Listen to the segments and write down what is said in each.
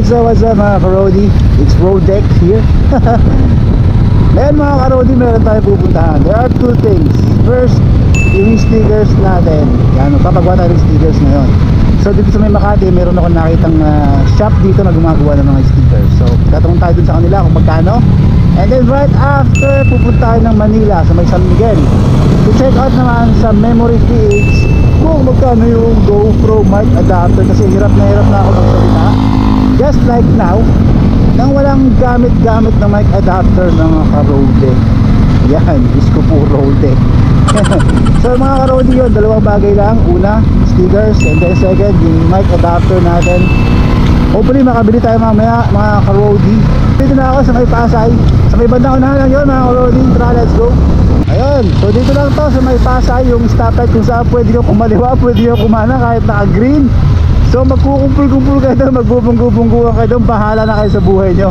what's up, what's up mga karodi? It's Road Deck here. Ngayon mga karodi, meron tayong pupuntahan. There are two things. First, yung stickers natin. Yan, magpapagawa tayo ng stickers ngayon. So dito sa may Makati, meron ako nakitang ah, shop dito na gumagawa ng mga stickers. So tatanong tayo dun sa kanila kung magkano. And then right after, pupunta tayo ng Manila sa may San Miguel. To check out naman sa Memory PH kung magkano yung GoPro mic adapter kasi hirap na hirap na ako magsalita. Just like now, nang walang gamit-gamit na mic adapter ng mga karode. Yan, Diyos ko po rode. so mga karode yun, dalawang bagay lang. Una, stickers. And then second, yung mic adapter natin. Hopefully makabili tayo mamaya mga karodi. Dito na ako sa may Pasay. Sa may bandang unahan lang yun mga karodi. Tara, let's go. Ayun, so dito lang to sa may Pasay yung stoplight kung saan pwede ka kumaliwa, pwede ka kumana kahit naka-green. So magkukumpul-kumpul kayo doon, magbubong-bungguan kayo doon, bahala na kayo sa buhay nyo.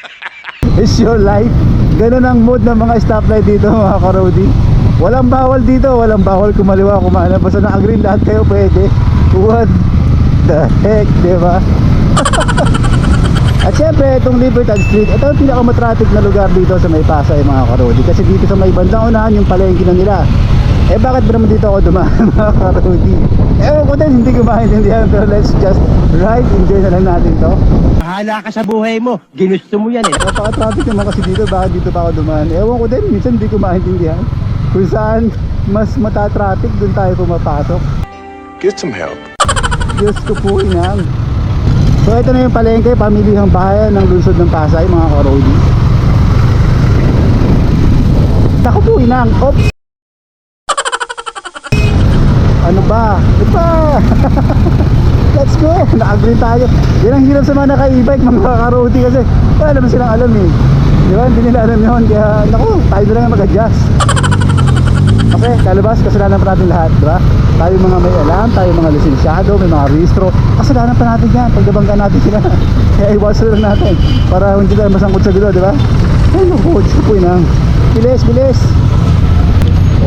It's your life. Ganun ang mood ng mga stoplight dito mga karodi. Walang bawal dito, walang bawal kumaliwa, kumana. Basta naka-green lahat kayo pwede. What the heck, di ba? At syempre, itong Libertad Street, ito ang pinakamatraffic na lugar dito sa may Pasay mga karodi. Kasi dito sa may bandang unahan yung palengke na nila. Eh bakit ba naman dito ako dumaan mga karodi? Ewan ko din, hindi ko maintindihan pero let's just ride, enjoy na lang natin to. Bahala ka sa buhay mo. Ginusto mo yan eh. Napaka-traffic naman kasi dito, bakit dito pa ako dumaan? Ewan ko din, minsan hindi ko maintindihan. Kung saan mas mata-traffic, doon tayo pumapasok. Get some help. Diyos ko po inang. So ito na yung palengke, pamilihang bayan ng lungsod ng Pasay, mga karodi. Naku po inang, oops! Ba? Iba! Let's go! Naka-green tayo. Yan ang hirap sa mga naka-e-bike, mga karodi kasi wala naman silang alam eh. Di ba? Hindi nila alam yun. Kaya, naku, tayo na lang mag-adjust. Okay, lalabas, kasalanan pa natin lahat, di ba? Tayo mga may alam, tayo mga lisensyado, may mga rehistro, kasalanan pa natin yan, pagdabangga natin sila. Kaya iwasan lang natin, para hindi tayo masangkot sa gulo, di ba? Ay, naku, Diyos po. Bilis, bilis!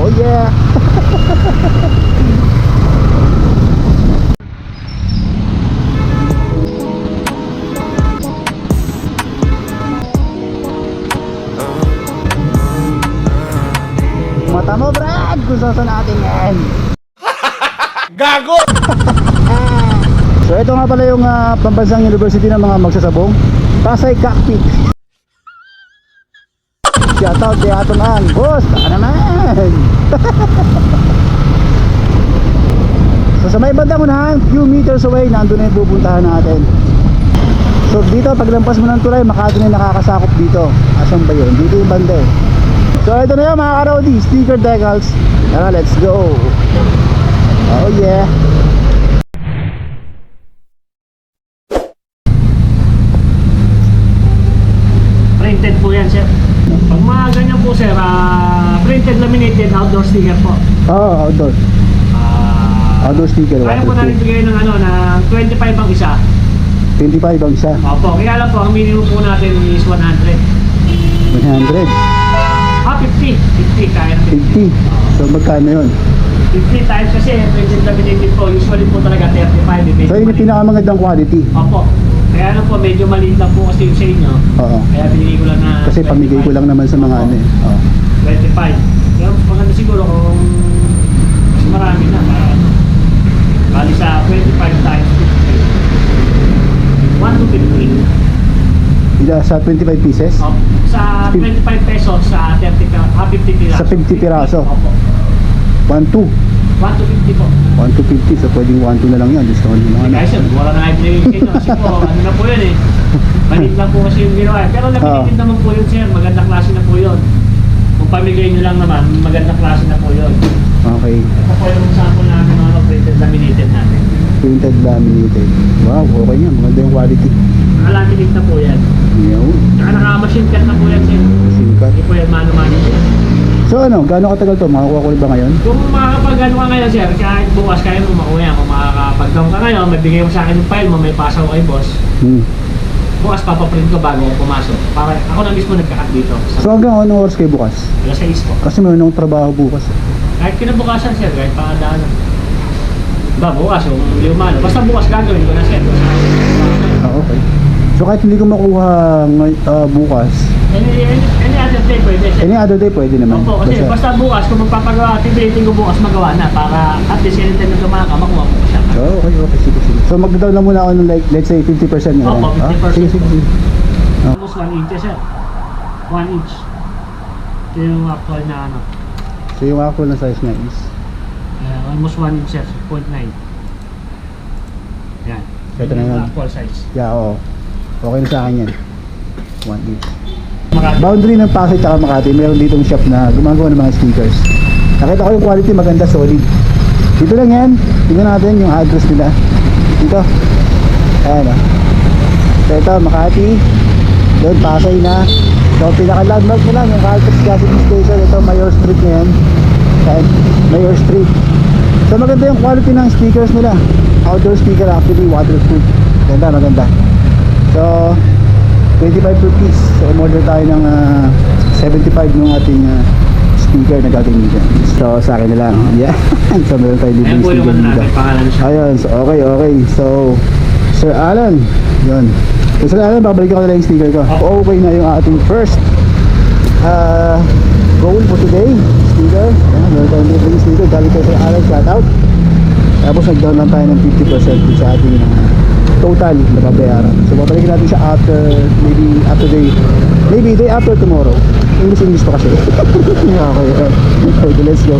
Oh yeah! Saan natin yan! Gago! So ito nga pala yung ah, pambansang university ng mga magsasabong Pasay Cockpit Shout out kay Aton Ang Boss, baka naman So sa may banda na few meters away nandun na yung pupuntahan natin So dito paglampas mo ng tulay Makati na nakakasakop dito Asan ba yun? Dito yung banda eh So ito na yun mga karodi Sticker decals Tara let's go Oh yeah Printed po yan, sir. Pag mga ganyan po, sir, ah, printed laminated outdoor sticker po. Oh, outdoor Ah, Outdoor sticker kaya po natin bigay ng ano, ng 25 ang isa. 25 ang isa Opo, kaya lang po, ang minimum po natin is 100. 100 Ah, 50. 50, kaya na 50. 50 So magkano yun? 50 times kasi printed laminated po. Usually po talaga 35. eh, Medyo So yun yung maliit. pinakamagandang quality Opo. Kaya lang po, medyo maliit lang po kasi yung sa inyo. Oo Kaya binigay ko lang na Kasi pamigay ko lang naman sa mga ano eh Oo. 25. Pero maganda siguro kung mas marami na para ano. Bali sa 25 times 50. 1 to 50. Ila sa 25 pieces Opo. Sa 25 pesos sa 30 ka, ah, 50 piraso. Sa 50 piraso. Opo. 1 2 1 to 50 po. 1 to 50 So pwedeng 1 2 na lang yan Discount yung Hindi ano guys, wala na kayo binigay sa inyo kasi po, ano na po yun eh. Maliit lang po kasi yung ginawa. Pero laminated naman po yun sir, magandang klase na po yun. Kung pamigay nyo lang naman, magandang klase na po yun. Okay Ito po yung sample namin mga printed laminated natin. Printed laminated Wow okay yan Maganda yung quality Nakalaminate na po yan. Yun Saka naka-machine cut na po yan sir. Singkat Hindi po yan mano-mano po. So ano Gaano katagal to Makakuha ko ba ngayon? Kung makakapag-ano ka ngayon sir, kahit bukas kaya mo makuha yan. Kung makakapag-down ka ngayon, magbigay mo sa akin yung file mo, may pasaw kay boss. Hmm. Bukas papaprint ko bago ako pumasok. Para ako na mismo nagka-cut dito. So Sa hanggang anong oras kayo bukas? alas 6 po. Kasi meron akong trabaho bukas Kahit kinabukasan sir, kahit pakadaan. Ba, bukas, yung lima. Basta bukas gagawin ko na sir. Oo okay. So kahit hindi ko makuha ngay- ah, bukas, Any, any, any other day pwede sir. any other day pwede naman. Opo, kasi Basta- basta bukas kung magpapagawa, tibilitin ko bukas magawa na para at least anytime na tumaka, makuha ko pa siya. Oh, okay, okay, sige, sige. So magda-down na muna ako ng like, let's say 50% na lang. Opo, 50%. Ah, sige, sige, sige. Ah. Almost 1 inch sir. 1 inch. Ito yung actual na ano. So yung actual na size niya is, Uh, almost 1 inch sir, 0.9. Yan. Ito na Yung yun. Actual size. yeah, oo. Okay na sa akin yan. 1 inch. Makati. Boundary ng Pasay at Makati, meron ditong shop na gumagawa ng mga stickers. Nakita ko yung quality maganda, solid. Dito lang yan. Tingnan natin yung address nila. Dito. Ayan o. So ito, Makati. Doon, Pasay na. So pinaka-landmark nila, yung Caltex Gasoline Station. Ito, Mayor Street na yan. Ayan, Mayor Street. So maganda yung quality ng stickers nila. Outdoor sticker actually, waterproof. Ganda, maganda. So, 25 per piece. So, umorder tayo ng ah, 75 ng ating ah, speaker na gagamitin. So, sa akin na lang. Yeah. so, meron tayo dito yung ano dito. namin, pangalan siya. Ayun. So, okay, okay. So, Sir Alan. Yun. So, Sir Alan, babalik ko na lang yung sticker ko. Okay na yung ating first uh, goal for today. Sticker. Ayan, meron tayong libre yung sticker. Galing kay Sir Alan. Shout out. Tapos nag-down lang tayo ng 50% dun sa ating uh, total na babayaran. So babalikin natin siya after, maybe after day, maybe day after tomorrow. English English pa kasi. okay, okay, let's go.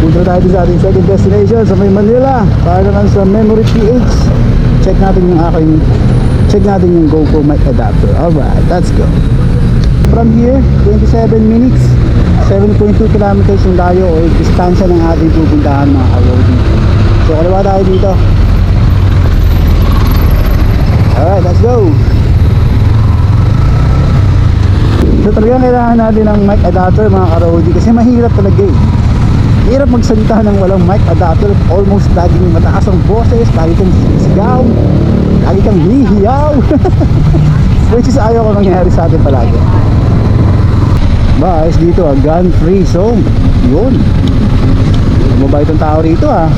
Punta tayo sa ating second destination sa may Manila. Para naman sa Memory PH. Check natin yung aking, check natin yung GoPro mic adapter. Alright, let's go. From here, 27 minutes, 7.2 kilometers yung layo o distansya ng ating pupuntahan mga ka-roadie. So, kaliwa tayo dito. Alright, let's go! So, talagang kailangan natin ng mic adapter mga ka-roadie kasi mahirap talaga eh. Hirap magsalita ng walang mic adapter. Almost laging mataas ang boses, lagi kang sigaw, lagi kang hihiyaw. Which is ayaw ko nangyari sa atin palagi. Ba, ayos dito ah, gun free zone. Yun. Mabait ang tao rito ah.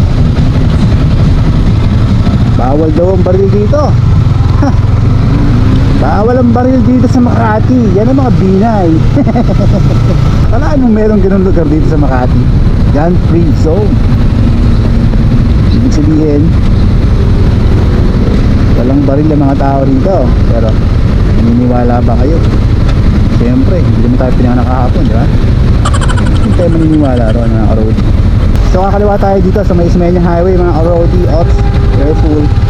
Bawal daw ang baril dito. Bawal ang baril dito sa Makati. Yan ang mga binay. Kalaan mo meron ganun lugar dito sa Makati. Gun free zone. Ibig sabihin, walang baril ang mga tao rito. Pero, naniniwala ba kayo? Siyempre, hindi naman tayo pinanganak kahapon, di ba? Hindi tayo maniniwala ron mga road. So kakaliwa tayo dito sa may Ismeña Highway mga roadie ops. Careful.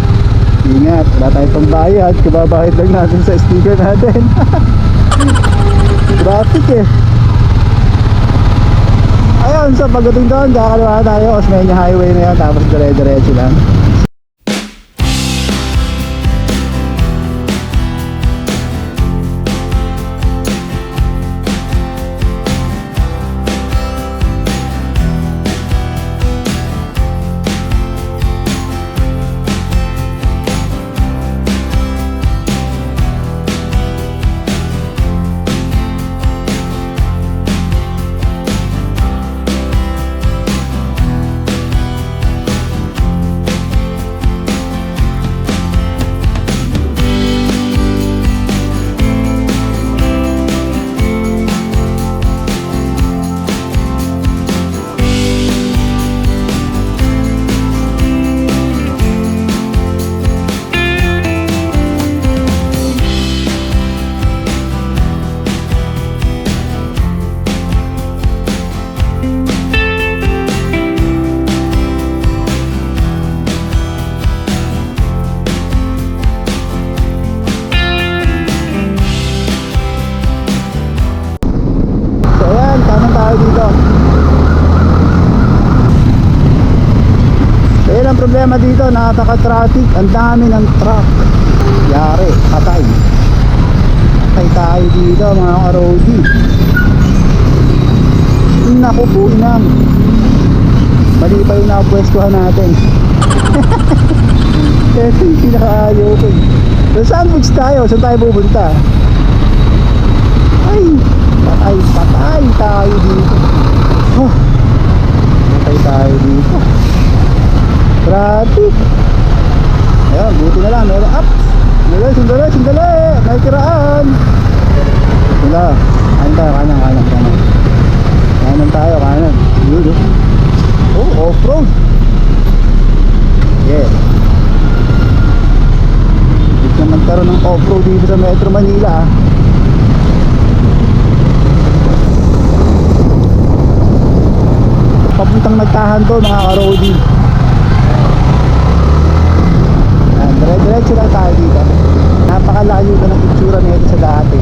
Ingat, wala tayong pambayad. Kababahid lang natin sa sticker natin. Traffic eh. Ayun, so pagdating doon, kakaliwa tayo, Osmeña Highway na yan, tapos dire-diretso lang. Problema dito, nakaka-traffic, ang dami ng truck. Yari, patay. Patay tayo dito mga karodi. Naku po inam. Mali pa yung napwestuhan natin. Ito yung pinakaayaw ko. So sandwich tayo, saan tayo pupunta? Ay, patay, patay tayo dito. Oh, patay tayo dito. Traffic. Ayun, buti na lang, meron up. Sandali, sandali, sandali! May kiraan! Wala. Kanan tayo, kanan, kanan, kanan. Kanan tayo, kanan. Yun, oh. Off-road. Yeah. Hindi na magkaroon ng off-road dito sa Metro Manila, ah. Papuntang nagtahan to, mga karodi. Dire-diretso lang tayo dito. Napakalayo na ng itsura nito sa dati.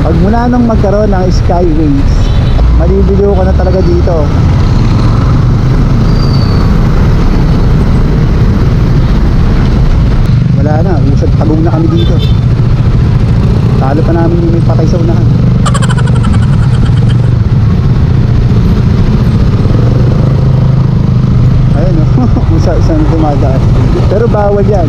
Pag mula nang magkaroon ng skyways, maliligaw ka na talaga dito. Wala na, usad tagong na kami dito. Talo pa namin yung may patay sa unahan. Ayun o, isa isang dumadaan. Pero bawal yan.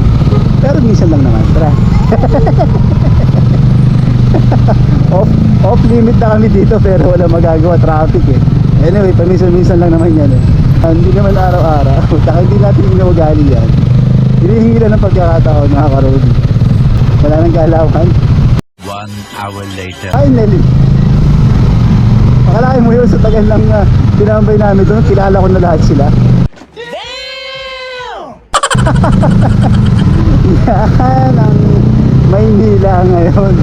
Pero minsan lang naman, tara. off, off limit na kami dito pero wala magagawa traffic eh. Anyway, paminsan-minsan lang naman yan eh. Ah, hindi naman araw-araw. Saka hindi natin ginagagali yan. Hinihingi lang ng pagkakataon mga karodi. Wala nang galawan. One hour later. Finally! Akalain mo yun sa tagal lang na tinambay namin doon, kilala ko na lahat sila. Yan ang Maynila ngayon.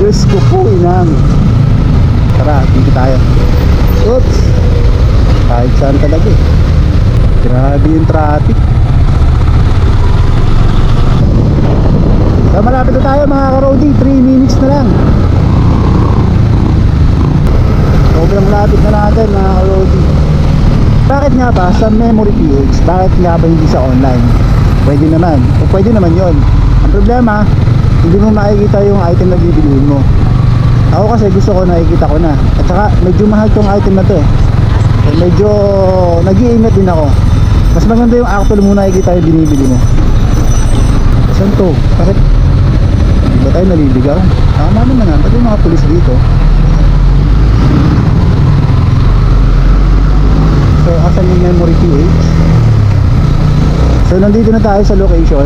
Diyos ko po inang. Tara, dito tayo. Oops! Kahit saan talaga eh. Grabe yung traffic. So malapit na tayo mga karodi, 3 minutes na lang. Sobrang lapit na natin mga karodi. Bakit nga ba sa memory PH, bakit nga ba hindi sa online? Pwede naman, o pwede naman yon. Ang problema, hindi mo makikita yung item na bibilihin mo. Ako kasi gusto ko nakikita ko na. At saka medyo mahal tong item na to eh. Eh, medyo nag-iingat din ako. Mas maganda yung actual mo nakikita yung binibili mo. Saan to? Bakit? Hindi ba tayo naliligaw? Tama naman ah. Ba't yung mga pulis dito? So, asan yung memory PH? So, nandito na tayo sa location.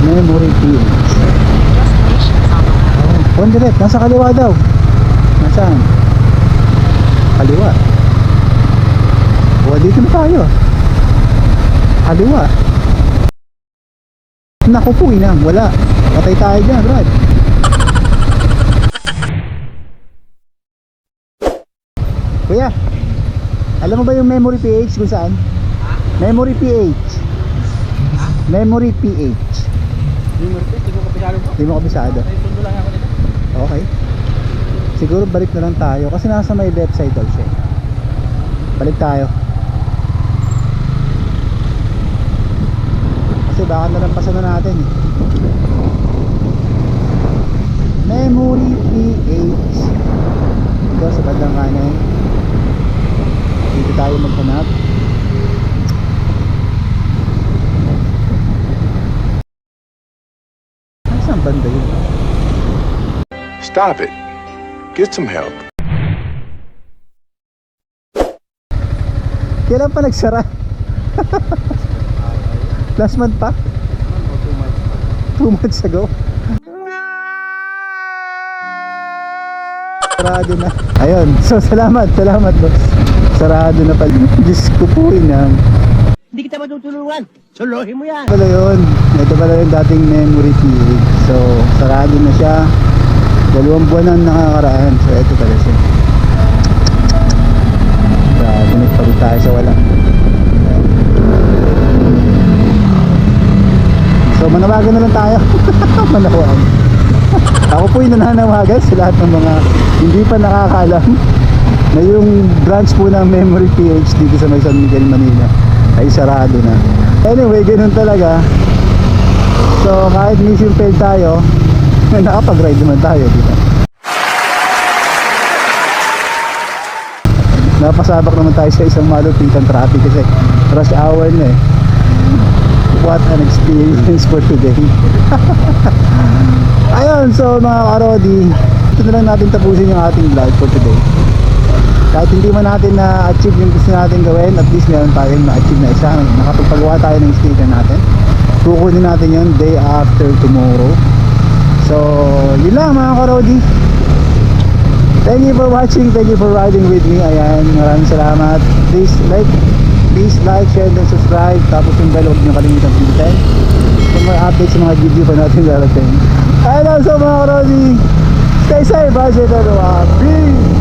Memory PH. Oh, on direct. Nasa kaliwa daw. Nasaan? Kaliwa. O, dito na tayo. Kaliwa. Naku po, inang. Wala. Patay tayo dyan, Brad. Kuya, alam mo ba yung memory PH kung saan? Memory PH. Memory PH. Hindi mo kabisado. Okay. Siguro balik na lang tayo kasi nasa may left side daw siya. Balik tayo. Kasi baka nalampasan na natin eh. Memory PH. Ito sa bandang kanan. Dito tayo maghanap. Saan banda yun? Stop it. Get some help. Kailan pa nagsara? Last month pa? Two months ago? Sarado na. Ayun. So, salamat. Salamat, boss. Sarado na pala. Diyos ko po, inang. Hindi kita matutulungan. Suluhin mo yan. pala yun. Ito pala yung dating memory period. So, sarado na siya. Dalawang buwan na nakakaraan. So, ito pala siya. Grabe, nagpagod tayo sa wala. So, manawagan na lang tayo. Manawagan. Ako po yung nananawagan sa lahat ng mga hindi pa nakakalam na yung branch po ng Memory PH dito sa may San Miguel, Manila ay sarado na. Anyway, ganun talaga. So, kahit mission fail tayo, nakapag-ride naman tayo, di ba? Napasabak naman tayo sa isang malupitan traffic kasi rush hour na eh. What an experience for today. Ayun, so mga karodi, ito na lang natin tapusin yung ating vlog for today. Kahit hindi man natin na-achieve yung gusto natin gawin, at least meron tayong na-achieve na isa. Nakapagpagawa tayo ng sticker natin. Kukunin natin yun day after tomorrow. So yun lang mga karodi. Thank you for watching. Thank you for riding with me. Ayan maraming salamat. Please like please like share and subscribe. Tapos yung bell huwag nyo kalimutan pindutin. For more updates sa mga video pa natin darating. Ayun lang so mga karodi. Stay safe bye sa everyone. Peace